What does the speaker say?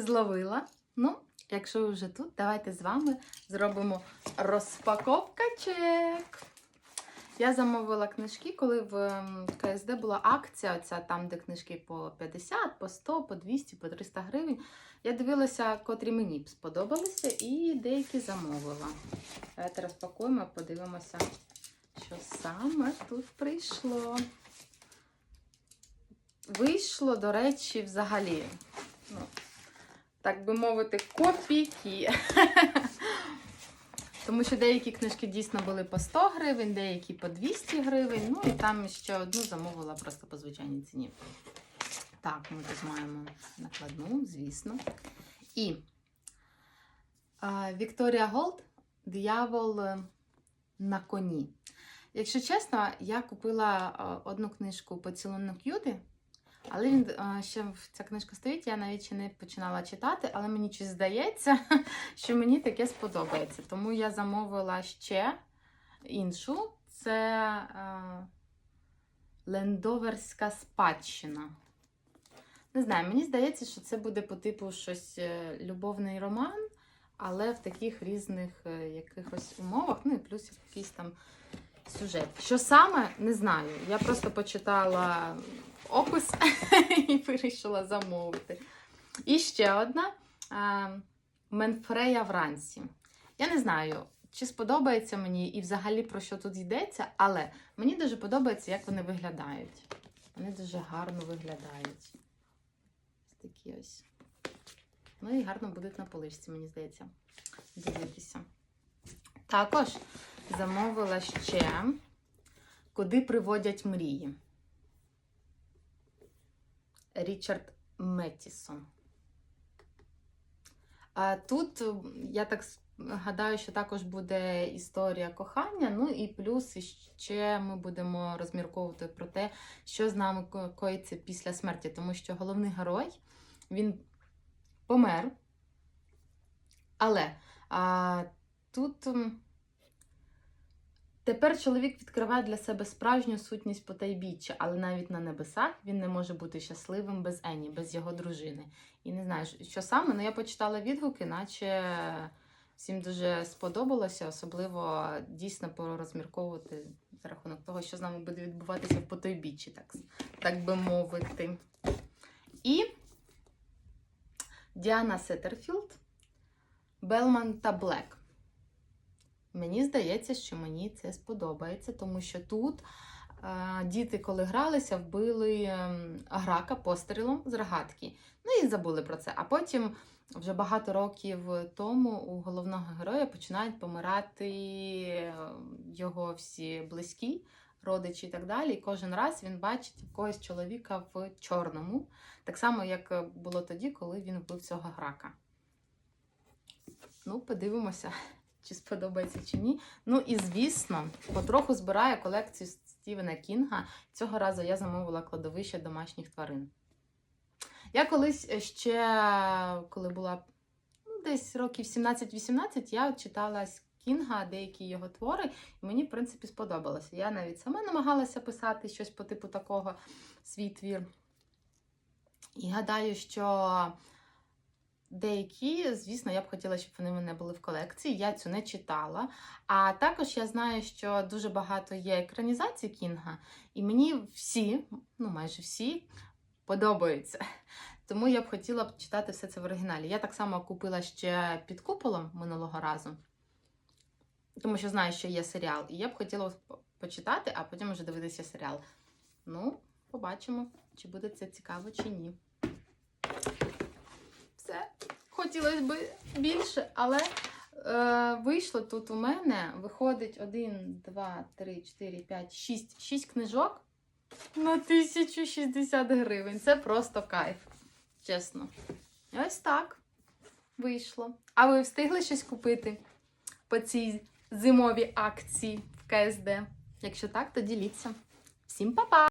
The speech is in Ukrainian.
зловила. Ну, якщо ви вже тут, давайте з вами зробимо розпаковка чек. Я замовила книжки, коли в КСД була акція, оця там, де книжки по 50, по 100, по 200, по 300 гривень. Я дивилася, котрі мені сподобалися, і деякі замовила. Давайте розпакуємо, подивимося, що саме тут прийшло. Вийшло, до речі, взагалі, ну, так би мовити, копійки. Тому що деякі книжки дійсно були по 100 гривень, деякі по 200 гривень. Ну і там ще одну замовила просто по звичайній ціні. Так, ми тут маємо накладну, звісно. І Вікторія Голд Диявол е, на коні. Якщо чесно, я купила одну книжку Поцілунок Юди, але він е, ще ця книжка стоїть, я навіть ще не починала читати, але мені щось здається, що мені таке сподобається. Тому я замовила ще іншу. Це е, Лендоверська спадщина. Не знаю, мені здається, що це буде по типу щось е, любовний роман, але в таких різних е, якихось умовах, ну і плюс якийсь там сюжет. Що саме, не знаю. Я просто почитала опис і вирішила замовити. І ще одна е, Менфрея вранці. Я не знаю, чи сподобається мені і взагалі про що тут йдеться, але мені дуже подобається, як вони виглядають. Вони дуже гарно виглядають. Такі ось. Ну і гарно будуть на поличці, мені здається, дивитися. Також замовила ще Куди приводять мрії. Річард Меттісон. А тут е, я так гадаю, що також буде історія кохання. Ну і плюс ще ми будемо розмірковувати про те, що з нами коїться після смерті, тому що головний герой він помер. Але а, тут тепер чоловік відкриває для себе справжню сутність потайбіччя, але навіть на небесах він не може бути щасливим без Ені, без його дружини. І не знаю, що саме, але я почитала відгуки, наче всім дуже сподобалося, особливо дійсно порозмірковувати за рахунок того, що з нами буде відбуватися в потойбіччі, так, так би мовити. І Діана Сеттерфілд, Белман та Блек. Мені здається, що мені це сподобається, тому що тут е, діти, коли гралися, вбили ем, грака пострілом з рогатки. Ну і забули про це. А потім, вже багато років тому, у головного героя починають помирати е, його всі близькі, родичі і так далі. І кожен раз він бачить якогось чоловіка в чорному. Так само, як е, було тоді, коли він вбив цього грака. Ну, подивимося, чи сподобається чи ні. Ну і звісно, потроху збираю колекцію Стівена Кінга. Цього разу я замовила кладовище домашніх тварин. Я колись ще, коли була ну, десь років 17-18, я читала Кінга деякі його твори, і мені, в принципі, сподобалося. Я навіть сама намагалася писати щось по типу такого свій твір. І гадаю, що деякі, звісно, я б хотіла, щоб вони в мене були в колекції. Я цю не читала. А також я знаю, що дуже багато є екранізацій Кінга, і мені всі, ну майже всі, подобаються. Тому я б хотіла б читати все це в оригіналі. Я так само купила ще під куполом минулого разу, тому що знаю, що є серіал, і я б хотіла почитати, а потім вже дивитися серіал. Ну, побачимо, чи буде це цікаво, чи ні. Все. Хотілося б більше, але е, вийшло тут у мене. Виходить 1, 2, 3, 4, 5, 6, 6 книжок на 1060 гривень. Це просто кайф. Чесно. Ось так вийшло. А ви встигли щось купити по цій зимовій акції в КСД? Якщо так, то діліться. Всім па-па!